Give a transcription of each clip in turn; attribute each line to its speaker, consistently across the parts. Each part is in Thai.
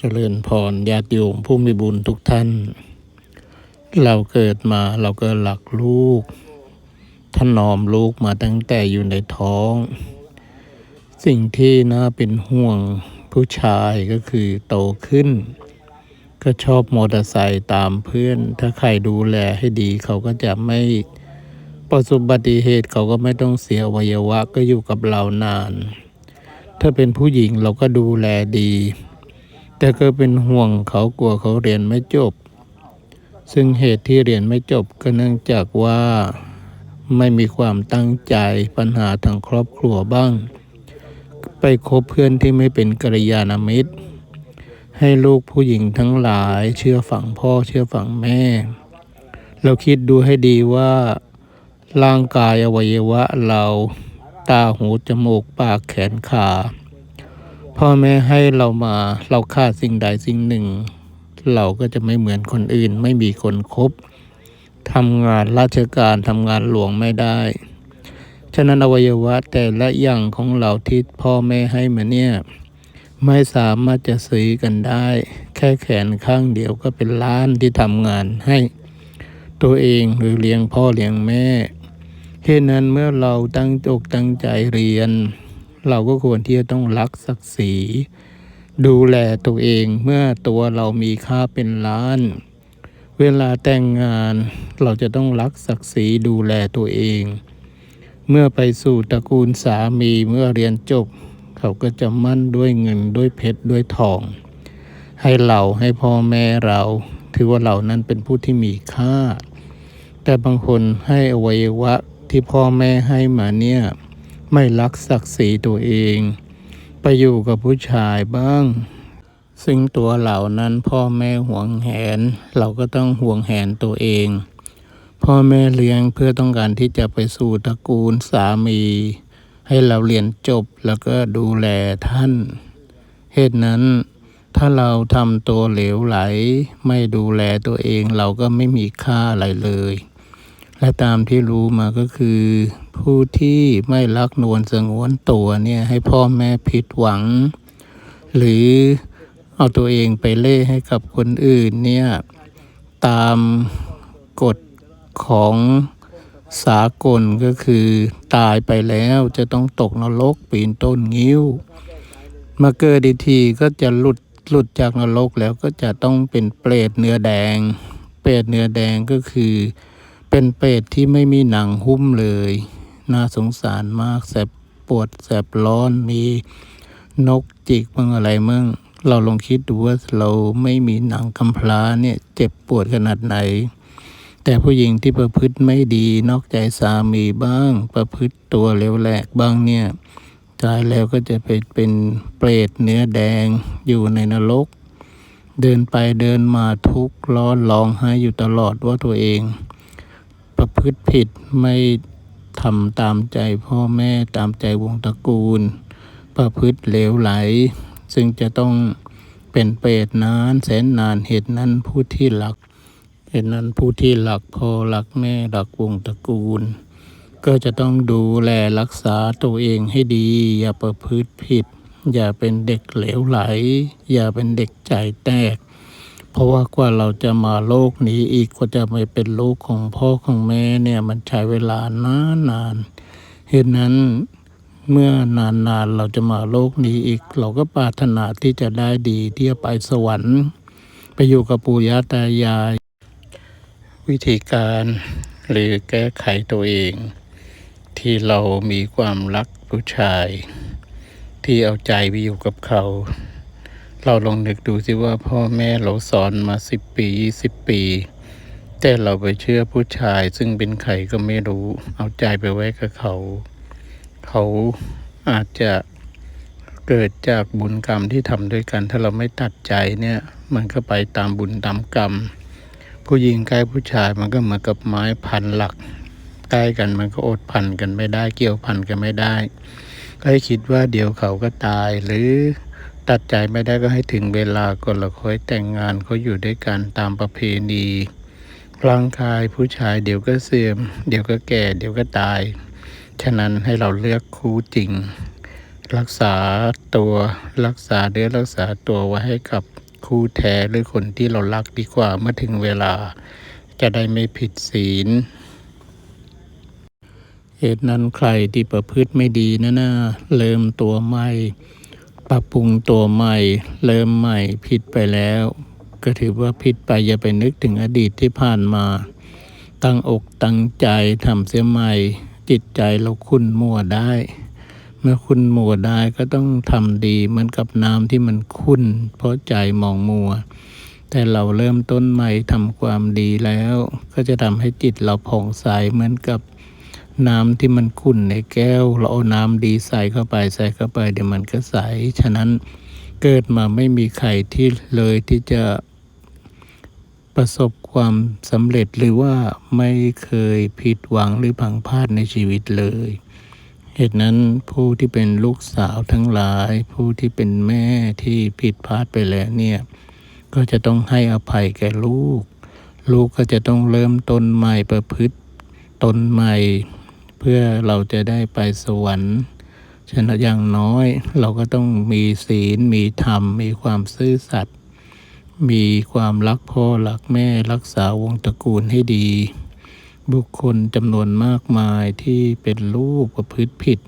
Speaker 1: เจริญพรญาติโยมผู้มีบุญทุกท่าน เราเกิดมาเราก็หลักลูกท่านนอมลูกมาตั้งแต่อยู่ในท้อง สิ่งที่น่าเป็นห่วงผู้ชายก็คือโตขึ้น ก็ชอบมอเตอร์ไซค์ตามเพื่อน ถ้าใครดูแลให้ดีเขาก็จะไม่ประสบอุบัติเหตุเขาก็ไม่ต้องเสียอวัยวะก็อยู่กับเรานาน ถ้าเป็นผู้หญิงเราก็ดูแลดี แต่ก็เป็นห่วงเขากลัวเขาเรียนไม่จบ ซึ่งเหตุที่เรียนไม่จบก็เนื่องจากว่าไม่มีความตั้งใจปัญหาทางครอบครัวบ้าง ไปคบเพื่อนที่ไม่เป็นกัลยาณมิตร ให้ลูกผู้หญิงทั้งหลายเชื่อฝั่งพ่อเชื่อฝั่งแม่ เราคิดดูให้ดีว่าร่างกายอวัยวะเรา ตาหูจมูกปากแขนขา พ่อแม่ให้เรามาเราขาดสิ่งใดสิ่งหนึ่ง เราก็จะไม่เหมือนคนอื่น ไม่มีคนคบทำงานราชการทำงานหลวงไม่ได้ ฉะนั้นอวัยวะแต่ละอย่างของเราที่พ่อแม่ให้มาเนี่ยไม่สามารถจะซื้อกันได้ แค่แขนข้างเดียวก็เป็นล้านที่ทำงานให้ ตัวเองหรือเลี้ยงพ่อเลี้ยงแม่เหตุนั้นเมื่อเราตั้งอกตั้งใจเรียน เราก็ควรที่จะต้องรักศักดิ์ศรี ดูแลตัวเองเมื่อตัวเรามีค่าเป็นล้าน เวลาแต่งงานเราจะต้องรักศักดิ์ศรีดูแลตัวเอง เมื่อไปสู่ตระกูลสามีเมื่อเรียนจบ เขาก็จะมั่นด้วยเงินด้วยเพชรด้วยทอง ให้เราให้พ่อแม่เรา ถือว่าเรานั้นเป็นผู้ที่มีค่า แต่บางคนให้อวัยวะที่พ่อแม่ให้มาเนี่ย ไม่รักศักดิ์ศรีตัวเอง ไปอยู่กับผู้ชายบ้าง ซึ่งตัวเหล่านั้นพ่อแม่ห่วงแหน เราก็ต้องห่วงแหนตัวเอง พ่อแม่เลี้ยงเพื่อต้องการที่จะไปสู่ตระกูลสามี ให้เราเรียนจบแล้วก็ดูแลท่าน เหตุนั้นถ้าเราทำตัวเหลวไหล ไม่ดูแลตัวเองเราก็ไม่มีค่าอะไรเลย และตามที่รู้มาก็คือ ผู้ที่ไม่รักนวลสงวนตัวเนี่ยให้พ่อแม่ผิดหวัง หรือเอาตัวเองไปเล่ให้กับคนอื่นเนี่ยตามกฎของสากลก็คือตายไปแล้วจะต้องตกนรกปีนต้นงิ้ว มาเกิดอีกทีก็จะหลุดหลุดจากนรกแล้วก็จะต้องเป็นเปรตเนื้อแดง เปรตเนื้อแดงก็คือ เป็นเปรตที่ไม่มีหนังหุ้มเลย น่าสงสารมากแสบปวดแสบร้อนมีนกจิกมั่งอะไรมั่งเราลองคิดดูว่าเราไม่มีหนังกำพร้าเนี่ยเจ็บปวดขนาดไหน แต่ผู้หญิงที่ประพฤติไม่ดีนอกใจสามีบ้าง ประพฤติตัวเลวแหลกบ้างเนี่ยตายแล้วก็จะไปเป็นเปรตเนื้อแดงอยู่ในนรก เดินไปเดินมาทุกข์ร้อนร้องไห้อยู่ตลอดว่าตัวเอง ประพฤติผิดไม่ทำตามใจพ่อแม่ตามใจวงตระกูล ประพฤติเหลวไหล ซึ่งจะต้องเป็นเปรตนานแสนนานเหตุนั้นผู้ที่หลักเหตุนั้นผู้ที่หลักพ่อหลักแม่หลักวงตระกูล ก็จะต้องดูแลรักษาตัวเองให้ดี อย่าประพฤติผิด อย่าเป็นเด็กเหลวไหล อย่าเป็นเด็กใจแตก เพราะว่ากว่าเราจะมาโลกนี้อีกกว่าจะไม่เป็นลูกของพ่อของแม่เนี่ยมันใช้เวลานานนานเหตุนั้นเมื่อนานๆเราจะมาโลกนี้อีก เราก็ปรารถนาที่จะได้ดีที่จะไปสวรรค์ ไปอยู่กับปู่ย่าตายาย วิธีการหรือแก้ไขตัวเอง ที่เรามีความรักผู้ชาย ที่เอาใจไปอยู่กับเขา เราลองนึกดูสิว่าพ่อแม่เราสอนมาสิบปียี่สิบปี แต่เราไปเชื่อผู้ชายซึ่งเป็นใครก็ไม่รู้ เอาใจไปไว้กับเขา เขาอาจจะเกิดจากบุญกรรมที่ทำด้วยกัน ถ้าเราไม่ตัดใจเนี่ยมันก็ไปตามบุญตามกรรม ผู้หญิงใกล้ผู้ชายมันก็เหมือนกับไม้พันหลักใกล้กันมันก็อดพันกันไม่ได้เกี่ยวพันกันไม่ได้ ก็ให้คิดว่าเดี๋ยวเขาก็ตายหรือ ตัดใจไม่ได้ก็ให้ถึงเวลาก่อนเราค่อยแต่งงานเขาอยู่ด้วยกันตามประเพณีร่างกายผู้ชายเดี๋ยวก็เสื่อม เดี๋ยวก็แก่ เดี๋ยวก็ตาย ฉะนั้นให้เราเลือกคู่จริง รักษาตัวรักษาเนื้อรักษาตัวไว้ให้กับคู่แท้หรือคนที่เรารักดีกว่าเมื่อถึงเวลา จะได้ไม่ผิดศีลเหตุนั้นใครที่ประพฤติไม่ดีนะนะเริ่มตัวใหม่ ปรับปรุงตัวใหม่ เริ่มใหม่ผิดไปแล้ว ก็ถือว่าผิดไปอย่าไปนึกถึงอดีตที่ผ่านมา ตั้งอกตั้งใจทำเสียใหม่ จิตใจเราคุ้นมัวได้ เมื่อคุณมัวได้ก็ต้องทำดีเหมือนกับน้ำที่มันขุ่นเพราะใจมองมัว แต่เราเริ่มต้นใหม่ทำความดีแล้ว ก็จะทำให้จิตเราผ่องใสเหมือนกับ น้ำที่มันขุ่นในแก้ว เราเอาน้ำดีใส่เข้าไปใส่เข้าไปเดี๋ยวมันก็ใส ฉะนั้นเกิดมาไม่มีใครที่เลยที่จะประสบความสำเร็จหรือว่าไม่เคยผิดหวังหรือพังพลาดในชีวิตเลย เหตุนั้นผู้ที่เป็นลูกสาวทั้งหลาย ผู้ที่เป็นแม่ที่ผิดพลาดไปแล้วเนี่ยก็จะต้องให้อภัยแก่ลูก ลูกก็จะต้องเริ่มต้นใหม่ประพฤติตนใหม่ เพื่อเราจะได้ไปสวรรค์ฉะนั้นอย่างน้อยเราก็ต้องมีศีล มีธรรม มีความซื่อสัตย์มีความรักพ่อรักแม่รักษาวงตระกูลให้ดี บุคคลจำนวนมากมายที่เป็นลูกประพฤติผิด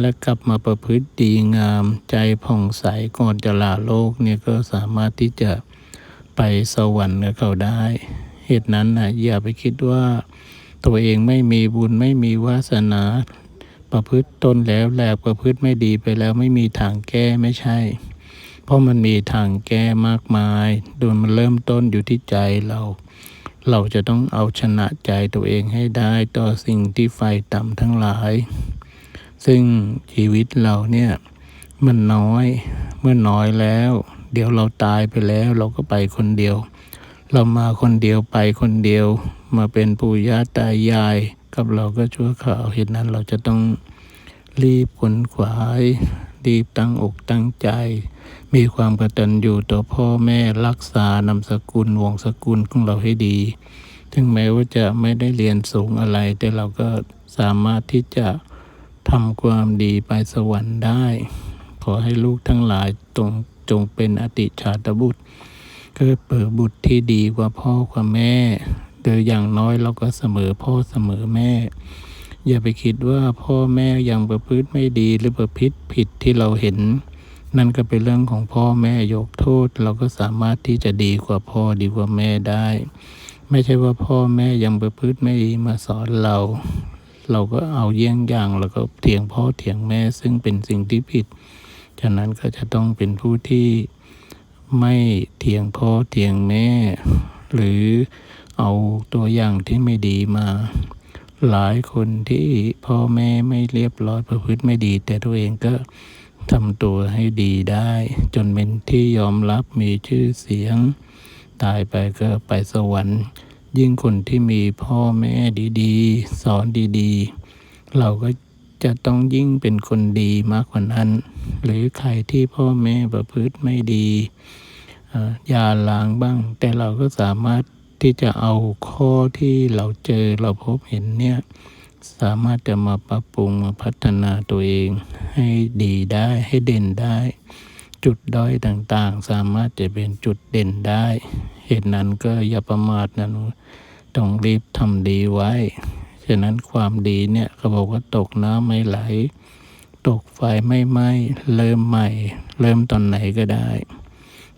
Speaker 1: และกลับมาประพฤติดีงามใจผ่องใสก่อนจะลาโลกเนี่ยก็สามารถที่จะไปสวรรค์กับเขาได้ เหตุนั้นนะอย่าไปคิดว่า ตัวเองไม่มีบุญไม่มีวาสนา ประพฤติตนแล้วแหลกประพฤติไม่ดีไปแล้วไม่มีทางแก้ไม่ใช่ เพราะมันมีทางแก้มากมายโดยมันเริ่มต้นอยู่ที่ใจเรา เราจะต้องเอาชนะใจตัวเองให้ได้ต่อสิ่งที่ไฟต่ำทั้งหลาย ซึ่งชีวิตเราเนี่ยมันน้อยเมื่อน้อยแล้ว เดี๋ยวเราตายไปแล้วเราก็ไปคนเดียว เรามาคนเดียวไปคนเดียว มาเป็นปู่ย่าตายาย กับเราก็ชั่วข่าวเหตุนั้นเราจะต้องรีบขนขวายรีบตั้งอกตั้งใจ มีความกตัญญูต่อพ่อแม่รักษานามสกุลวงสกุลของเราให้ดี ถึงแม้ว่าจะไม่ได้เรียนสูงอะไร แต่เราก็สามารถที่จะทำความดีไปสวรรค์ได้ ขอให้ลูกทั้งหลายจงจงเป็นอติชาตบุตรเกิดเปิดบุตรที่ดีกว่าพ่อกว่าแม่ โดยอย่างน้อยเราก็เสมอพ่อเสมอแม่ อย่าไปคิดว่าพ่อแม่ยังประพฤติไม่ดีหรือประพฤติผิดที่เราเห็น นั่นก็เป็นเรื่องของพ่อแม่ยกโทษ เราก็สามารถที่จะดีกว่าพ่อดีกว่าแม่ได้ ไม่ใช่ว่าพ่อแม่ยังประพฤติไม่ดีมาสอนเรา เราก็เอาเยี่ยงอย่างแล้วก็เถียงพ่อเถียงแม่ซึ่งเป็นสิ่งที่ผิดฉะนั้นก็จะต้องเป็นผู้ที่ไม่เถียงพ่อเถียงแม่ หรือ เอาตัวอย่างที่ไม่ดีมา หลายคนที่พ่อแม่ไม่เรียบร้อยประพฤติไม่ดี แต่ตัวเองก็ทำตัวให้ดีได้ จนเป็นที่ยอมรับมีชื่อเสียง ตายไปก็ไปสวรรค์ ยิ่งคนที่มีพ่อแม่ดีๆ สอนดีๆ เราก็จะต้องยิ่งเป็นคนดีมากกว่านั้น หรือใครที่พ่อแม่ประพฤติไม่ดีเอ่ออย่าล้างบ้าง แต่เราก็สามารถ ที่จะเอาข้อที่เราเจอเราพบเห็นเนี่ยสามารถจะมาปรับปรุงมาพัฒนาตัวเองให้ดีได้ให้เด่นได้ จุดด้อยต่างๆ สามารถจะเป็นจุดเด่นได้ เหตุนั้นก็อย่าประมาทนะหนูต้องรีบทำดีไว้ ฉะนั้นความดีเนี่ยเขาบอกว่าตกน้ำไม่ไหล ตกไฟไม่ไหม้เริ่มใหม่ เริ่มตอนไหนก็ได้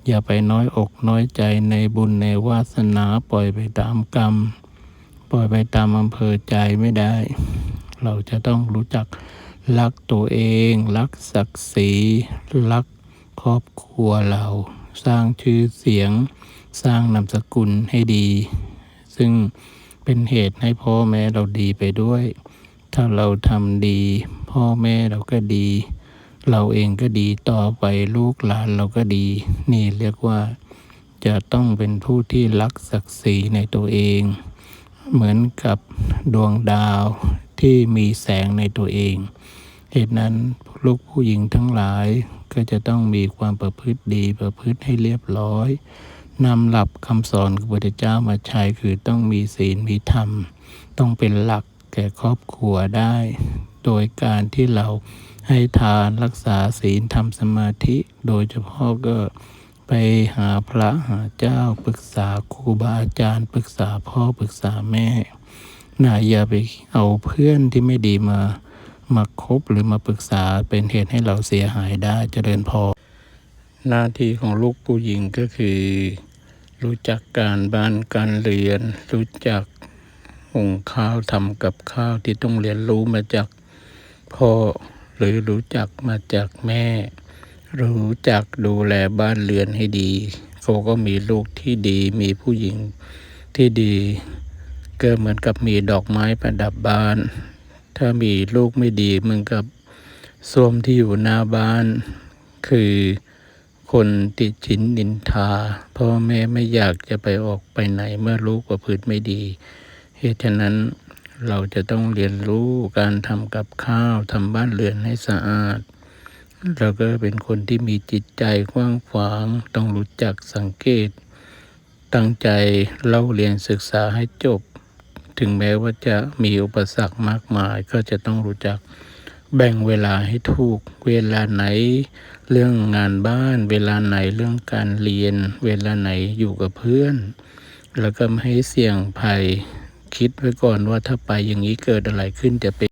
Speaker 1: อย่าไปน้อยอกน้อยใจในบุญในวาสนาปล่อยไปตามกรรม ปล่อยไปตามอำเภอใจไม่ได้ เราจะต้องรู้จักรักตัวเอง รักศักดิ์ศรีรักครอบครัวเรา สร้างชื่อเสียง สร้างนามสกุลให้ดี ซึ่งเป็นเหตุให้พ่อแม่เราดีไปด้วย ถ้าเราทำดี พ่อแม่เราก็ดี เราเองก็ดีต่อไปลูกหลานเราก็ดี นี่เรียกว่าจะต้องเป็นผู้ที่รักศักดิ์ศรีในตัวเอง เหมือนกับดวงดาวที่มีแสงในตัวเอง เหตุนั้นลูกผู้หญิงทั้งหลายก็จะต้องมีความประพฤติดีประพฤติให้เรียบร้อยนำหลับคำสอนของพระพุทธเจ้ามาใช้คือต้องมีศีลมีธรรม ต้องเป็นหลักแก่ครอบครัวได้ โดยการที่เรา ให้ทานรักษาศีลทำสมาธิ โดยเฉพาะก็ไปหาพระหาเจ้าปรึกษาครูบาอาจารย์ ปรึกษาพ่อปรึกษาแม่นะอย่าไปเอาเพื่อนที่ไม่ดีมามาคบหรือมาปรึกษาเป็นเหตุให้เราเสียหายได้เจริญพรหน้าที่ของลูกผู้หญิงก็คือ รู้จักการบ้านการเรียน รู้จักหุงข้าวทำกับข้าวที่ต้องเรียนรู้มาจากพ่อ หรือรู้จักมาจากแม่ รู้จักดูแลบ้านเรือนให้ดี เขาก็มีลูกที่ดีมีผู้หญิงที่ดีก็เหมือนกับมีดอกไม้ประดับบ้าน ถ้ามีลูกไม่ดีเหมือนกับส้วมที่อยู่หน้าบ้าน คือคนติดชินนินทาพ่อแม่ไม่อยากจะไปออกไปไหนเมื่อลูกประพฤติไม่ดี เหตุฉะนั้น เราจะต้องเรียนรู้การทำกับข้าวทำบ้านเรือนให้สะอาด เราก็เป็นคนที่มีจิตใจกว้างขวาง ต้องรู้จักสังเกต ตั้งใจเล่าเรียนศึกษาให้จบ ถึงแม้ว่าจะมีอุปสรรคมากมาย ก็จะต้องรู้จักแบ่งเวลาให้ถูก เวลาไหน เรื่องงานบ้าน เวลาไหนเรื่องการเรียน เวลาไหนอยู่กับเพื่อน แล้วก็ไม่ให้เสี่ยงภัย คิดไว้ก่อนว่าถ้าไปอย่างนี้เกิดอะไรขึ้นจะเป็น